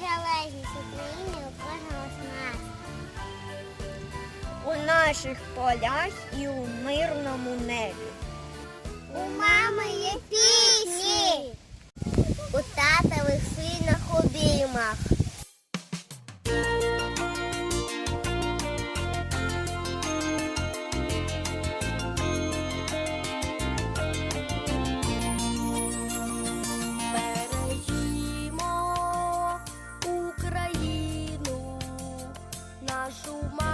Незалежність України у кожного з нас. У наших полях і у мирному небі. У мами є my shoe, my